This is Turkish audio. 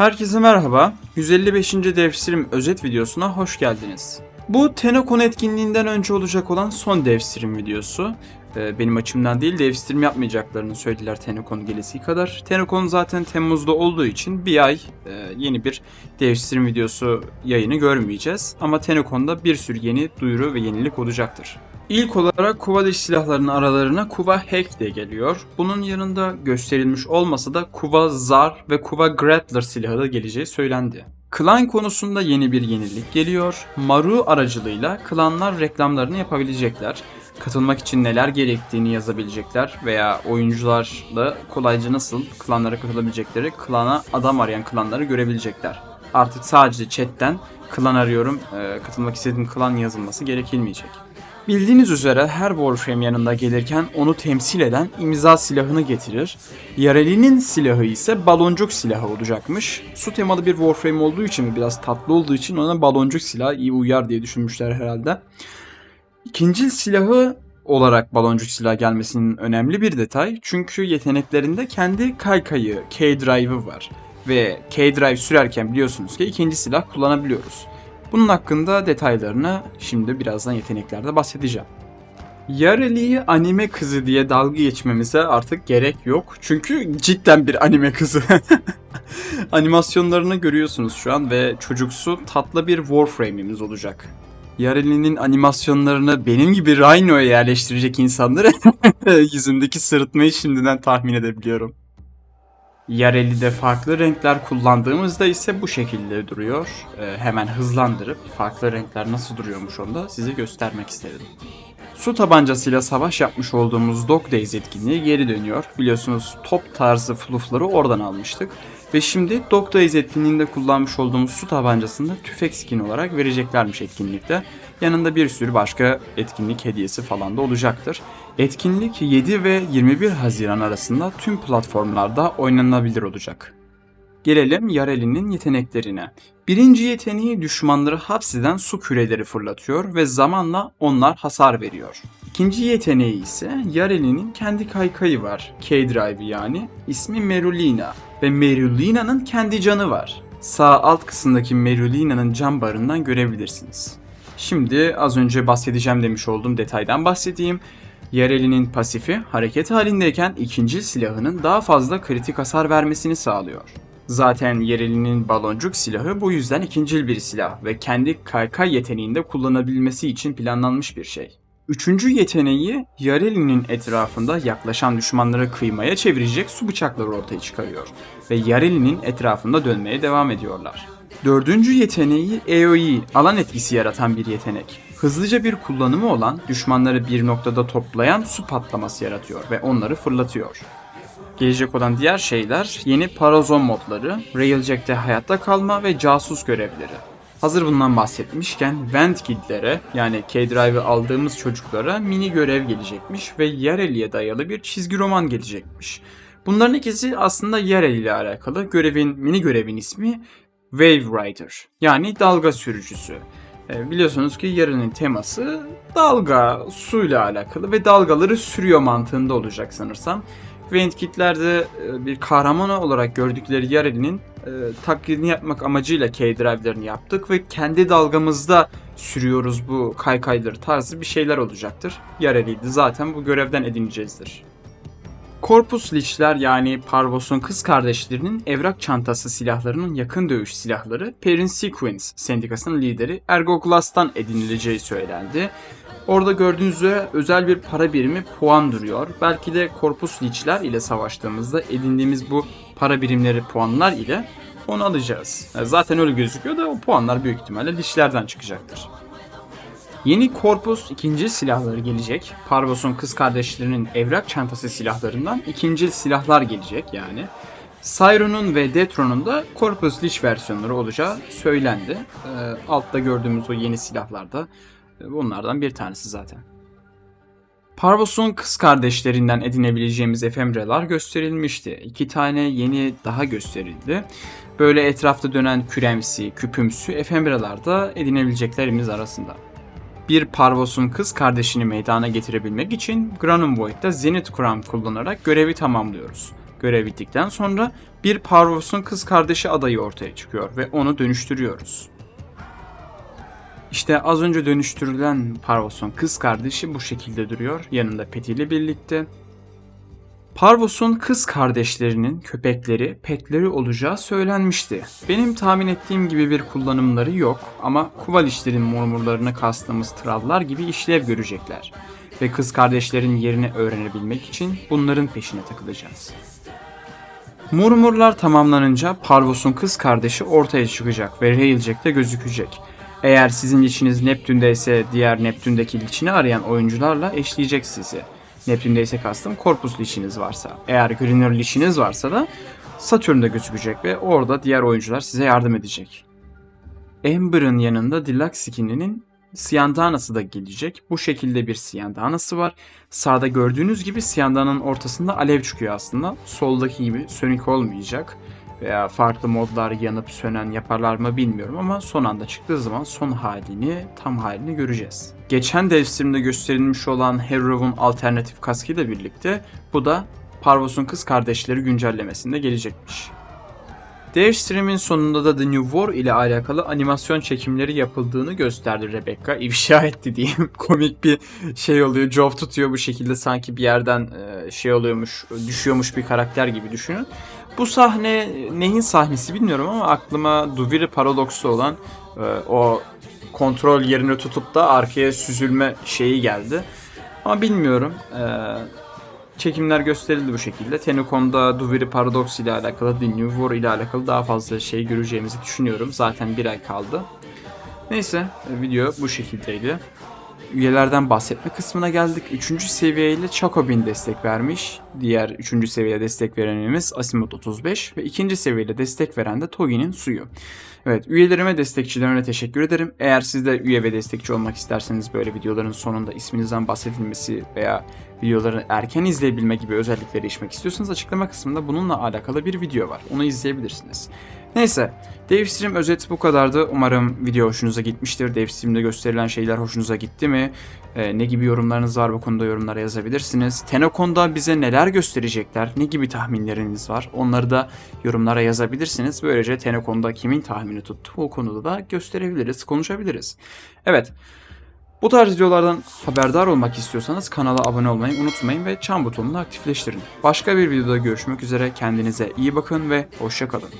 Herkese merhaba. 155. Devstream özet videosuna hoş geldiniz. Bu Tenokon etkinliğinden önce olacak olan son Devstream videosu. Ee, benim açımdan değil Devstream yapmayacaklarını söylediler Tenokon gelesi kadar. Tenokon zaten Temmuz'da olduğu için bir ay e, yeni bir Devstream videosu yayını görmeyeceğiz. Ama Tenokon'da bir sürü yeni duyuru ve yenilik olacaktır. İlk olarak Kuva dış silahlarının aralarına Kuva Hack de geliyor. Bunun yanında gösterilmiş olmasa da Kuva Zar ve Kuva Grappler silahı da geleceği söylendi. Klan konusunda yeni bir yenilik geliyor. Maru aracılığıyla klanlar reklamlarını yapabilecekler. Katılmak için neler gerektiğini yazabilecekler veya oyuncularla kolayca nasıl klanlara katılabilecekleri, klana adam arayan klanları görebilecekler. Artık sadece chatten klan arıyorum, katılmak istediğim klan yazılması gerekilmeyecek. Bildiğiniz üzere her Warframe yanında gelirken onu temsil eden imza silahını getirir. Yareli'nin silahı ise baloncuk silahı olacakmış. Su temalı bir Warframe olduğu için ve biraz tatlı olduğu için ona baloncuk silahı iyi uyar diye düşünmüşler herhalde. İkinci silahı olarak baloncuk silah gelmesinin önemli bir detay. Çünkü yeteneklerinde kendi kaykayı, K-Drive'ı var. Ve K-Drive sürerken biliyorsunuz ki ikinci silah kullanabiliyoruz. Bunun hakkında detaylarını şimdi birazdan yeteneklerde bahsedeceğim. Yareli'yi anime kızı diye dalga geçmemize artık gerek yok. Çünkü cidden bir anime kızı. Animasyonlarını görüyorsunuz şu an ve çocuksu tatlı bir Warframe'imiz olacak. Yareli'nin animasyonlarını benim gibi Rhino'ya yerleştirecek insanları yüzümdeki sırıtmayı şimdiden tahmin edebiliyorum. Yareli'de farklı renkler kullandığımızda ise bu şekilde duruyor. Ee, hemen hızlandırıp farklı renkler nasıl duruyormuş onu da size göstermek istedim. Su tabancasıyla savaş yapmış olduğumuz Dog Days etkinliği geri dönüyor. Biliyorsunuz top tarzı fluffları oradan almıştık. Ve şimdi Dog Days etkinliğinde kullanmış olduğumuz su tabancasını tüfek skin olarak vereceklermiş etkinlikte. Yanında bir sürü başka etkinlik hediyesi falan da olacaktır. Etkinlik 7 ve 21 Haziran arasında tüm platformlarda oynanabilir olacak. Gelelim Yareli'nin yeteneklerine. Birinci yeteneği düşmanları hapseden su küreleri fırlatıyor ve zamanla onlar hasar veriyor. İkinci yeteneği ise Yareli'nin kendi kaykayı var. K-Drive yani. İsmi Merulina ve Merulina'nın kendi canı var. Sağ alt kısımdaki Merulina'nın can barından görebilirsiniz. Şimdi az önce bahsedeceğim demiş olduğum detaydan bahsedeyim. Yareli'nin pasifi hareket halindeyken ikinci silahının daha fazla kritik hasar vermesini sağlıyor. Zaten Yareli'nin baloncuk silahı bu yüzden ikincil bir silah ve kendi kaykay yeteneğinde kullanabilmesi için planlanmış bir şey. Üçüncü yeteneği Yareli'nin etrafında yaklaşan düşmanları kıymaya çevirecek su bıçakları ortaya çıkarıyor ve Yareli'nin etrafında dönmeye devam ediyorlar. Dördüncü yeteneği AoE, alan etkisi yaratan bir yetenek. Hızlıca bir kullanımı olan düşmanları bir noktada toplayan su patlaması yaratıyor ve onları fırlatıyor. Gelecek olan diğer şeyler yeni parazon modları, Railjack'te hayatta kalma ve casus görevleri. Hazır bundan bahsetmişken Vent Kid'lere yani K-Drive'ı aldığımız çocuklara mini görev gelecekmiş ve Yareli'ye dayalı bir çizgi roman gelecekmiş. Bunların ikisi aslında Yareli ile alakalı. Görevin, mini görevin ismi Wave Rider yani dalga sürücüsü. E, biliyorsunuz ki yarının teması dalga, suyla alakalı ve dalgaları sürüyor mantığında olacak sanırsam. Ventkit'lerde e, bir kahraman olarak gördükleri Yareli'nin e, taklidini yapmak amacıyla K-Drive'lerini yaptık ve kendi dalgamızda sürüyoruz bu kaykayları tarzı bir şeyler olacaktır. Yareli'ydi zaten bu görevden edineceğizdir. Corpus Lich'ler yani Parvos'un kız kardeşlerinin evrak çantası silahlarının yakın dövüş silahları Perrin Sequence sendikasının lideri Ergo Glass'tan edinileceği söylendi. Orada gördüğünüz üzere özel bir para birimi puan duruyor. Belki de Corpus Lich'ler ile savaştığımızda edindiğimiz bu para birimleri puanlar ile onu alacağız. Zaten öyle gözüküyor da o puanlar büyük ihtimalle Lich'lerden çıkacaktır. Yeni Korpus ikinci silahları gelecek. Parvos'un kız kardeşlerinin evrak çantası silahlarından ikinci silahlar gelecek yani. Cyron'un ve Detron'un da Corpus Lich versiyonları olacağı söylendi. Ee, altta gördüğümüz o yeni silahlarda e, bunlardan bir tanesi zaten. Parvos'un kız kardeşlerinden edinebileceğimiz efemreler gösterilmişti. İki tane yeni daha gösterildi. Böyle etrafta dönen küremsi, küpümsü efemreler da edinebileceklerimiz arasında. Bir Parvos'un kız kardeşini meydana getirebilmek için Granum Void'da Zenith Crown kullanarak görevi tamamlıyoruz. Görev bittikten sonra bir Parvos'un kız kardeşi adayı ortaya çıkıyor ve onu dönüştürüyoruz. İşte az önce dönüştürülen Parvos'un kız kardeşi bu şekilde duruyor. Yanında Peti ile birlikte. Parvos'un kız kardeşlerinin köpekleri, petleri olacağı söylenmişti. Benim tahmin ettiğim gibi bir kullanımları yok ama Kuvalişlerin murmurlarını kastığımız trallar gibi işlev görecekler. Ve kız kardeşlerin yerini öğrenebilmek için bunların peşine takılacağız. Murmurlar tamamlanınca Parvos'un kız kardeşi ortaya çıkacak ve Railjack'te gözükecek. Eğer sizin içiniz Neptün'de ise diğer Neptün'deki liçini arayan oyuncularla eşleyecek sizi. Neptün'de ise kastım korpuslu liçiniz varsa. Eğer Greener liçiniz varsa da Satürn'de gözükecek ve orada diğer oyuncular size yardım edecek. Ember'ın yanında Deluxe skininin Siyandanası da gelecek. Bu şekilde bir Siyandanası var. Sağda gördüğünüz gibi Siyandana'nın ortasında alev çıkıyor aslında. Soldaki gibi sönük olmayacak. Veya farklı modlar yanıp sönen yaparlar mı bilmiyorum ama son anda çıktığı zaman son halini, tam halini göreceğiz. Geçen dev stream'de gösterilmiş olan Hero'un alternatif kaskıyla birlikte bu da Parvos'un kız kardeşleri güncellemesinde gelecekmiş. Dev stream'in sonunda da The New War ile alakalı animasyon çekimleri yapıldığını gösterdi Rebecca. İfşa etti diyeyim. Komik bir şey oluyor. Jov tutuyor bu şekilde sanki bir yerden e, şey oluyormuş, düşüyormuş bir karakter gibi düşünün. Bu sahne neyin sahnesi bilmiyorum ama aklıma Duviri paradoksu olan e, o kontrol yerini tutup da arkaya süzülme şeyi geldi. Ama bilmiyorum. E, çekimler gösterildi bu şekilde. Tenukon'da Duviri Paradox ile alakalı, The New War ile alakalı daha fazla şey göreceğimizi düşünüyorum. Zaten bir ay kaldı. Neyse video bu şekildeydi. Üyelerden bahsetme kısmına geldik. Üçüncü seviyeyle Chacobin destek vermiş. Diğer üçüncü seviyede destek verenimiz Asimut 35 ve ikinci seviyeyle destek veren de Togi'nin suyu. Evet üyelerime destekçilerime teşekkür ederim. Eğer siz de üye ve destekçi olmak isterseniz böyle videoların sonunda isminizden bahsedilmesi veya videoları erken izleyebilme gibi özellikleri işmek istiyorsanız açıklama kısmında bununla alakalı bir video var. Onu izleyebilirsiniz. Neyse, Devstream özet bu kadardı. Umarım video hoşunuza gitmiştir. Devstream'de gösterilen şeyler hoşunuza gitti mi? Ee, ne gibi yorumlarınız var bu konuda yorumlara yazabilirsiniz. Tenokon'da bize neler gösterecekler? Ne gibi tahminleriniz var? Onları da yorumlara yazabilirsiniz. Böylece Tenokon'da kimin tahmini tuttu? O konuda da gösterebiliriz, konuşabiliriz. Evet. Bu tarz videolardan haberdar olmak istiyorsanız kanala abone olmayı unutmayın ve çan butonunu aktifleştirin. Başka bir videoda görüşmek üzere. Kendinize iyi bakın ve hoşçakalın.